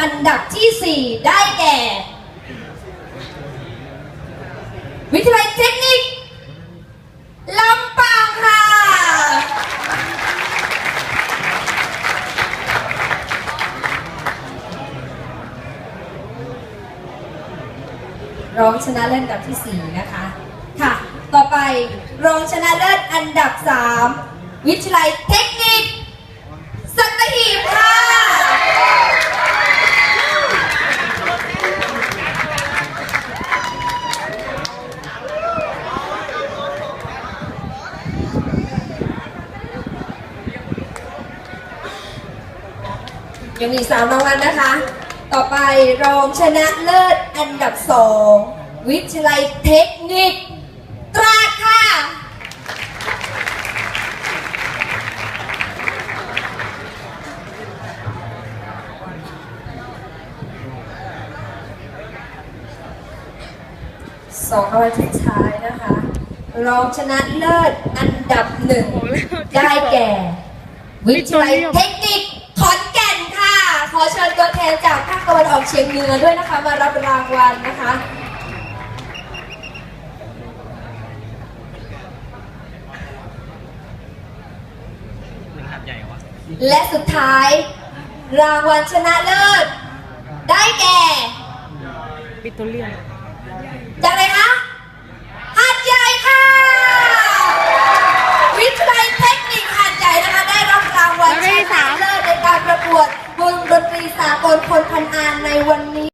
อันดับที่ 4 ได้แก่ วิทยาลัยเทคนิคลำปางค่ะ รองชนะเลิศอันดับที่ 4 นะคะ ค่ะ ต่อไปรองชนะเลิศอันดับ 3 วิทยาลัยเทคนิค สัตหีบค่ะ ยังมีสามรางวัลนะคะ ต่อไปรองชนะเลิศอันดับสองวิทยาลัยเทคนิค ตราดค่ะสองรางวัลสุดท้ายนะคะ รองชนะเลิศอันดับหนึ่งได้แก่ วิทยาลัยเทค ภาคตะวันออกเฉียงเหนือด้วยนะคะ มารับรางวัลนะคะหนึ่งหัดใหญ่วะและสุดท้าย รางวัลชนะเลิศ ได้แก่ ปิโตรเลียมจากไหนคะ สากลคนพันอานในวันนี้